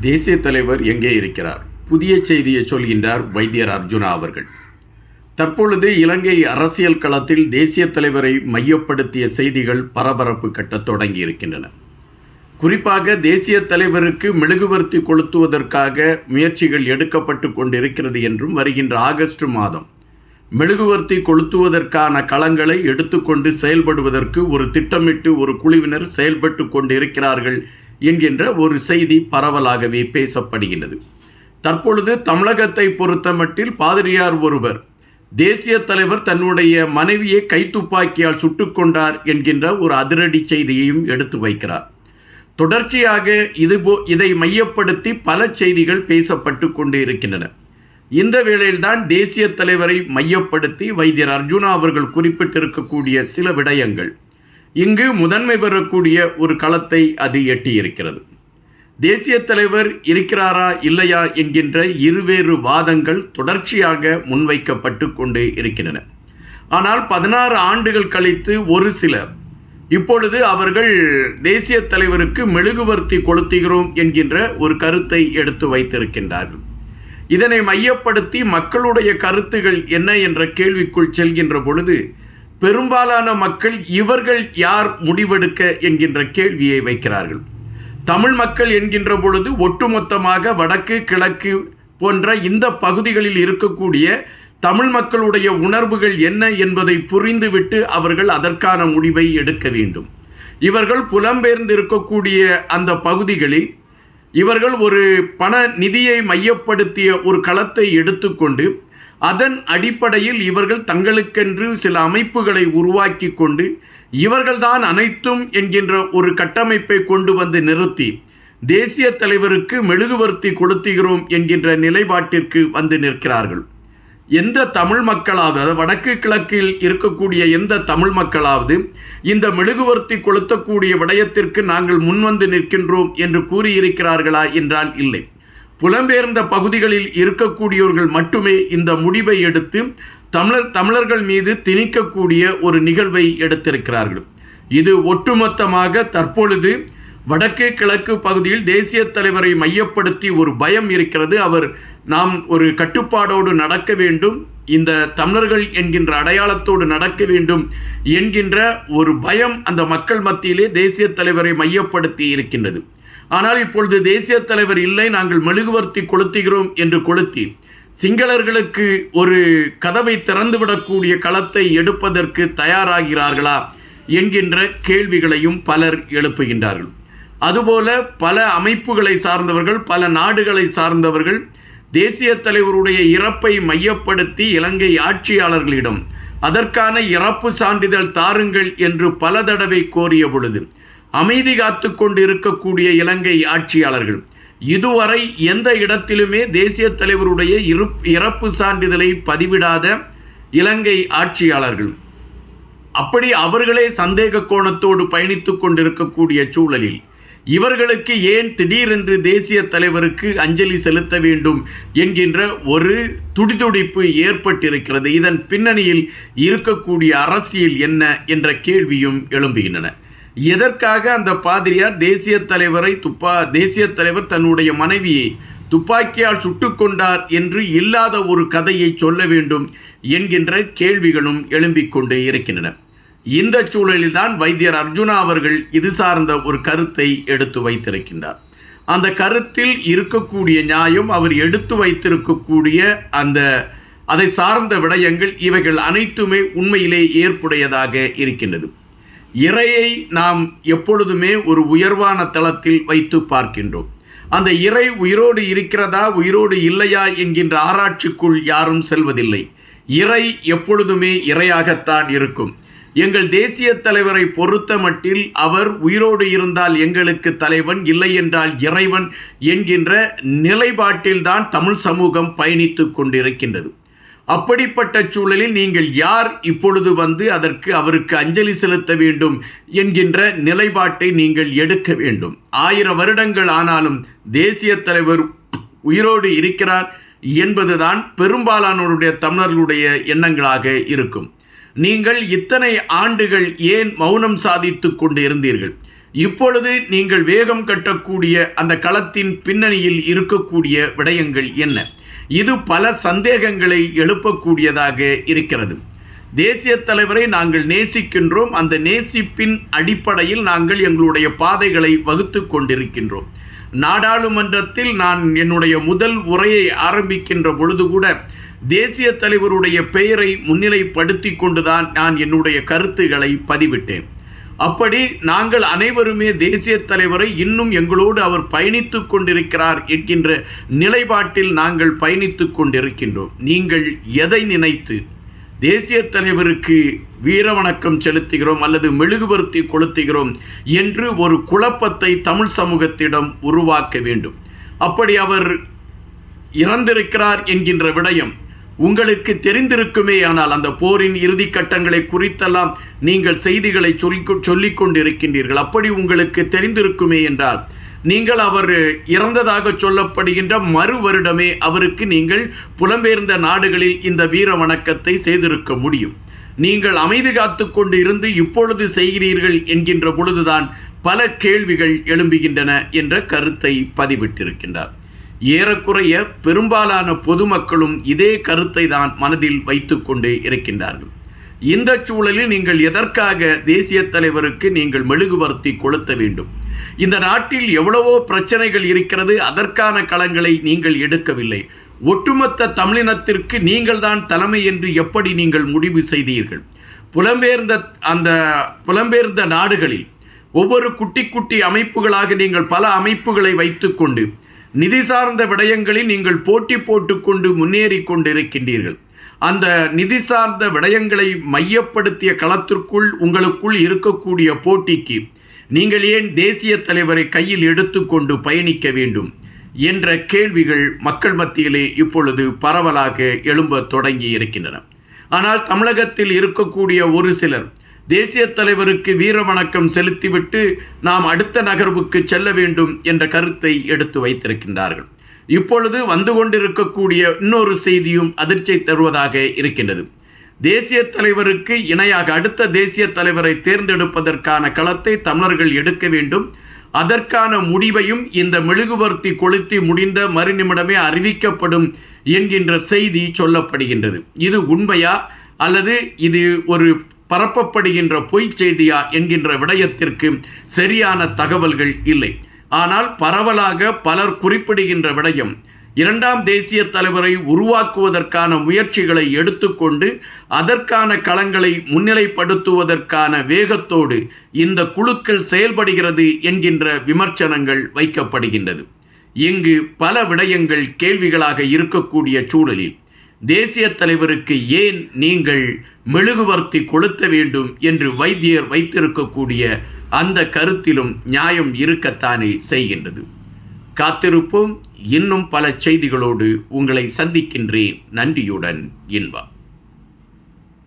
தேசிய தலைவர் எங்கே இருக்கிறார்? புதிய செய்தியை சொல்கின்றார் வைத்தியர் அர்ஜுனா அவர்கள். தற்பொழுது இலங்கை அரசியல் களத்தில் தேசிய தலைவரை மையப்படுத்திய செய்திகள் பரபரப்பு கட்டத் தொடங்கி இருக்கின்றன குறிப்பாக தேசிய தலைவருக்கு மெழுகுவர்த்தி கொளுத்துவதற்காக முயற்சிகள் எடுக்கப்பட்டு கொண்டிருக்கிறது என்றும் வருகின்ற ஆகஸ்ட் மாதம் மெழுகுவர்த்தி கொளுத்துவதற்கான களங்களை எடுத்துக்கொண்டு செயல்படுவதற்கு ஒரு திட்டமிட்டு ஒரு குழுவினர் செயல்பட்டு கொண்டு இருக்கிறார்கள் என்கின்ற ஒரு செய்தி பரவலாகவே பேசப்படுகிறது தற்பொழுது தமிழகத்தை பொறுத்தமட்டில் பாதிரியார் ஒருவர் தேசிய தலைவர் தன்னுடைய மனைவியை கைத்துப்பாக்கியால் சுட்டுக்கொண்டார் என்கின்ற ஒரு அதிரடி செய்தியையும் எடுத்து வைக்கிறார். தொடர்ச்சியாக இதுபோ இதை மையப்படுத்தி பல செய்திகள் பேசப்பட்டு கொண்டு இருக்கின்றன இந்த வேளையில்தான் தேசிய தலைவரை மையப்படுத்தி வைத்தியர் அர்ஜுனா அவர்கள் குறிப்பிட்டிருக்கக்கூடிய சில விடயங்கள். இங்கு முதன்மை பெறக்கூடிய ஒரு களத்தை அது எட்டியிருக்கிறது. தேசிய தலைவர் இருக்கிறாரா இல்லையா என்கின்ற இருவேறு வாதங்கள் தொடர்ச்சியாக முன்வைக்கப்பட்டு கொண்டு இருக்கின்றன. ஆனால் பதினாறு ஆண்டுகள் கழித்து ஒரு சிலர் இப்பொழுது அவர்கள் தேசிய தலைவருக்கு மெழுகுவர்த்தி கொளுத்துகிறோம் என்கின்ற ஒரு கருத்தை எடுத்து வைத்திருக்கின்றார்கள். இதனை மையப்படுத்தி மக்களுடைய கருத்துகள் என்ன என்ற கேள்விக்குள் செல்கின்ற பொழுது பெரும்பாலான மக்கள் இவர்கள் யார் முடிவெடுக்க என்கின்ற கேள்வியை வைக்கிறார்கள். தமிழ் மக்கள் என்கின்ற பொழுது ஒட்டுமொத்தமாக வடக்கு கிழக்கு போன்ற இந்த பகுதிகளில் இருக்கக்கூடிய தமிழ் மக்களுடைய உணர்வுகள் என்ன என்பதை புரிந்துவிட்டு அவர்கள் அதற்கான முடிவை எடுக்க வேண்டும். இவர்கள் புலம்பெயர்ந்து இருக்கக்கூடிய அந்த பகுதிகளில் இவர்கள் ஒரு பண நிதியை மையப்படுத்திய ஒரு களத்தை எடுத்துக்கொண்டு அதன் அடிப்படையில் இவர்கள் தங்களுக்கென்று சில அமைப்புகளை உருவாக்கி கொண்டு இவர்கள்தான் அனைத்தும் என்கின்ற ஒரு கட்டமைப்பை கொண்டு வந்து நிறுத்தி தேசிய தலைவருக்கு மெழுகுவர்த்தி கொளுத்துகிறோம் என்கின்ற நிலைப்பாட்டிற்கு வந்து நிற்கிறார்கள். எந்த தமிழ் மக்களாவது வடக்கு கிழக்கில் இருக்கக்கூடிய எந்த தமிழ் மக்களாவது இந்த மெழுகுவர்த்தி கொளுத்தக்கூடிய விடயத்திற்கு நாங்கள் முன்வந்து நிற்கின்றோம் என்று கூறியிருக்கிறார்களா என்றால் இல்லை. புலம்பெயர்ந்த பகுதிகளில் இருக்கக்கூடியவர்கள் மட்டுமே இந்த முடிவை எடுத்து தமிழர் தமிழர்கள் மீது திணிக்கக்கூடிய ஒரு நிகழ்வை எடுத்திருக்கிறார்கள். இது ஒட்டுமொத்தமாக தற்பொழுது வடக்கு கிழக்கு பகுதியில் தேசிய தலைவரை மையப்படுத்தி ஒரு பயம் இருக்கிறது. அவர் நாம் ஒரு கட்டுப்பாடோடு நடக்க வேண்டும் இந்த தமிழர்கள் என்கின்ற அடையாளத்தோடு நடக்க வேண்டும் என்கின்ற ஒரு பயம் அந்த மக்கள் மத்தியிலே தேசிய தலைவரை மையப்படுத்தி இருக்கின்றது. ஆனால் இப்பொழுது தேசிய தலைவர் இல்லை நாங்கள் மெழுகுவர்த்தி கொளுத்துகிறோம் என்று கொளுத்தி சிங்களர்களுக்கு ஒரு கதவை திறந்துவிடக்கூடிய களத்தை எடுப்பதற்கு தயாராகிறார்களா என்கின்ற கேள்விகளையும் பலர் எழுப்புகின்றார்கள். அதுபோல பல அமைப்புகளை சார்ந்தவர்கள் பல நாடுகளை சார்ந்தவர்கள் தேசிய தலைவருடைய இறப்பை மையப்படுத்தி இலங்கை ஆட்சியாளர்களிடம் அதற்கான இறப்பு சான்றிதழ் தாருங்கள் என்று பல தடவை கோரிய பொழுது அமைதி காத்து கொண்டு இருக்கக்கூடிய இலங்கை ஆட்சியாளர்கள். இதுவரை எந்த இடத்திலுமே தேசிய தலைவருடைய இரு இறப்பு சான்றிதழை பதிவிடாத இலங்கை ஆட்சியாளர்கள். அப்படி அவர்களே சந்தேக கோணத்தோடு பயணித்து கொண்டிருக்கக்கூடிய சூழலில் இவர்களுக்கு ஏன் திடீரென்று தேசிய தலைவருக்கு அஞ்சலி செலுத்த வேண்டும் என்கின்ற ஒரு துடிதுடிப்பு ஏற்பட்டிருக்கிறது. இதன் பின்னணியில் இருக்கக்கூடிய அரசியல் என்ன என்ற கேள்வியும் எழும்புகின்றன. எதற்காக அந்த பாதிரியார் தேசிய தலைவரை துப்பா தேசிய தலைவர் தன்னுடைய மனைவியை துப்பாக்கியால் சுட்டுக்கொண்டார் என்று இல்லாத ஒரு கதையை சொல்ல வேண்டும் என்கின்ற கேள்விகளும் எழும்பிக் கொண்டு இருக்கின்றன. இந்த சூழலில்தான் வைத்தியர் அர்ஜுனா அவர்கள் இது சார்ந்த ஒரு கருத்தை எடுத்து வைத்திருக்கின்றார். அந்த கருத்தில் இருக்கக்கூடிய நியாயம் அவர் எடுத்து வைத்திருக்கக்கூடிய அந்த அதை சார்ந்த விடயங்கள் இவைகள் அனைத்துமே உண்மையிலே ஏற்புடையதாக இருக்கின்றது. இறையை நாம் எப்பொழுதுமே ஒரு உயர்வான தளத்தில் வைத்து பார்க்கின்றோம். அந்த இறை உயிரோடு இருக்கிறதா உயிரோடு இல்லையா என்கின்ற ஆராய்ச்சிக்குள் யாரும் செல்வதில்லை. இறை எப்பொழுதுமே இறையாகத்தான் இருக்கும். எங்கள் தேசிய தலைவரை பொறுத்த மட்டில் அவர் உயிரோடு இருந்தால் எங்களுக்கு தலைவன் இல்லை என்றால் இறைவன் என்கின்ற நிலைப்பாட்டில்தான் தமிழ் சமூகம் பயணித்து கொண்டிருக்கின்றது. அப்படிப்பட்ட சூழலில் நீங்கள் யார் இப்பொழுது வந்து அதற்கு அவருக்கு அஞ்சலி செலுத்த வேண்டும் என்கின்ற நிலைப்பாட்டை நீங்கள் எடுக்க வேண்டும். ஆயிரம் வருடங்கள் ஆனாலும் தேசிய தலைவர் உயிரோடு இருக்கிறார் என்பதுதான் பெரும்பாலானோருடைய தமிழர்களுடைய எண்ணங்களாக இருக்கும். நீங்கள் இத்தனை ஆண்டுகள் ஏன் மௌனம் சாதித்து கொண்டு இருந்தீர்கள்? இப்பொழுது நீங்கள் வேகம் கட்டக்கூடிய அந்த களத்தின் பின்னணியில் இருக்கக்கூடிய விடயங்கள் என்ன? இது பல சந்தேகங்களை எழுப்பக்கூடியதாக இருக்கிறது. தேசிய தலைவரை நாங்கள் நேசிக்கின்றோம். அந்த நேசிப்பின் அடிப்படையில் நாங்கள் எங்களுடைய பாதைகளை வகுத்து கொண்டிருக்கின்றோம். நாடாளுமன்றத்தில் நான் என்னுடைய முதல் உரையை ஆரம்பிக்கின்ற பொழுது கூட தேசிய தலைவருடைய பெயரை முன்னிலைப்படுத்தி கொண்டுதான் நான் என்னுடைய கருத்துக்களை பதிவிட்டேன். அப்படி நாங்கள் அனைவருமே தேசிய தலைவரை இன்னும் எங்களோடு அவர் பயணித்து கொண்டிருக்கிறார் என்கின்ற நிலைப்பாட்டில் நாங்கள் பயணித்து கொண்டிருக்கின்றோம். நீங்கள் எதை நினைத்து தேசிய தலைவருக்கு வீரவணக்கம் செலுத்துகிறோம் அல்லது மெழுகுபடுத்தி கொளுத்துகிறோம் என்று ஒரு குழப்பத்தை தமிழ் சமூகத்திடம் உருவாக்க வேண்டும். அப்படி அவர் இறந்திருக்கிறார் என்கின்ற விடயம் உங்களுக்கு தெரிந்திருக்குமே ஆனால் அந்த போரின் இறுதி கட்டங்களை குறித்தெல்லாம் நீங்கள் செய்திகளை சொல்லி சொல்லிக் கொண்டிருக்கின்றீர்கள் அப்படி உங்களுக்கு தெரிந்திருக்குமே என்றால் நீங்கள் அவர் இறந்ததாக சொல்லப்படுகின்ற மறு வருடமே அவருக்கு நீங்கள் புலம்பெயர்ந்த நாடுகளில் இந்த வீர வணக்கத்தை செய்திருக்க முடியும். நீங்கள் அமைதி காத்து கொண்டு இருந்து இப்பொழுது செய்கிறீர்கள் என்கின்ற பொழுதுதான் பல கேள்விகள் எழும்புகின்றன என்ற கருத்தை பதிவிட்டிருக்கின்றார். ஏறக்குறைய பெரும்பாலான பொதுமக்களும் இதே கருத்தை தான் மனதில் வைத்துக்கொண்டு இருக்கின்றார்கள். இந்த சூழலில் நீங்கள் எதற்காக தேசிய தலைவருக்கு நீங்கள் மெழுகுவர்த்தி கொளுத்த வேண்டும்? இந்த நாட்டில் எவ்வளவோ பிரச்சனைகள் இருக்கிறது அதற்கான களங்களை நீங்கள் எடுக்கவில்லை. ஒட்டுமொத்த தமிழினத்திற்கு நீங்கள் தான் தலைமை என்று எப்படி நீங்கள் முடிவு செய்தீர்கள்? புலம்பெயர்ந்த அந்த புலம்பெயர்ந்த நாடுகளில் ஒவ்வொரு குட்டி குட்டி அமைப்புகளாக நீங்கள் பல அமைப்புகளை வைத்துக்கொண்டு நிதி சார்ந்த விடயங்களில் நீங்கள் போட்டி போட்டுக்கொண்டு முன்னேறி கொண்டிருக்கின்றீர்கள். அந்த நிதி சார்ந்த விடயங்களை மையப்படுத்திய களத்திற்குள் உங்களுக்குள் இருக்கக்கூடிய போட்டிக்கு நீங்கள் ஏன் தேசிய தலைவரை கையில் எடுத்துக்கொண்டு பயணிக்க வேண்டும் என்ற கேள்விகள் மக்கள் மத்தியிலே இப்பொழுது பரவலாக எழும்ப தொடங்கி இருக்கின்றன. ஆனால் தமிழகத்தில் இருக்கக்கூடிய ஒரு சிலர் தேசிய தலைவருக்கு வீர வணக்கம் செலுத்திவிட்டு நாம் அடுத்த நகர்வுக்கு செல்ல வேண்டும் என்ற கருத்தை எடுத்து வைத்திருக்கின்றார்கள். இப்பொழுது வந்து கொண்டிருக்கக்கூடிய இன்னொரு செய்தியும் அதிர்ச்சி தருவதாக இருக்கின்றது. தேசிய தலைவருக்கு இணையாக அடுத்த தேசிய தலைவரை தேர்ந்தெடுப்பதற்கான களத்தை தமிழர்கள் எடுக்க வேண்டும். அதற்கான முடிவையும் இந்த மெழுகுவர்த்தி கொளுத்தி முடிந்த மறுநிமிடமே அறிவிக்கப்படும் என்கின்ற செய்தி சொல்லப்படுகின்றது. இது உண்மையா அல்லது இது ஒரு பரப்பப்படுகின்ற பொய் செய்தியா என்கின்ற விடயத்திற்கு சரியான தகவல்கள் இல்லை. ஆனால் பரவலாக பலர் குறிப்பிடுகின்ற விடயம் இரண்டாம் தேசிய தலைவரை உருவாக்குவதற்கான முயற்சிகளை எடுத்துக்கொண்டு அதற்கான களங்களை முன்னிலைப்படுத்துவதற்கான வேகத்தோடு இந்த குழுக்கள் செயல்படுகிறது என்கின்ற விமர்சனங்கள் வைக்கப்படுகின்றது. இங்கு பல விடயங்கள் கேள்விகளாக இருக்கக்கூடிய சூழலில் தேசிய தலைவருக்கு ஏன் நீங்கள் மெழுகுவர்த்தி கொளுத்த வேண்டும் என்று வைத்தியர் வைத்திருக்கக்கூடிய அந்த கருத்திலும் நியாயம் இருக்கத்தானே செய்கின்றது. காத்திருப்போம். இன்னும் பல செய்திகளோடு உங்களை சந்திக்கின்றேன். நன்றியுடன் இன்பா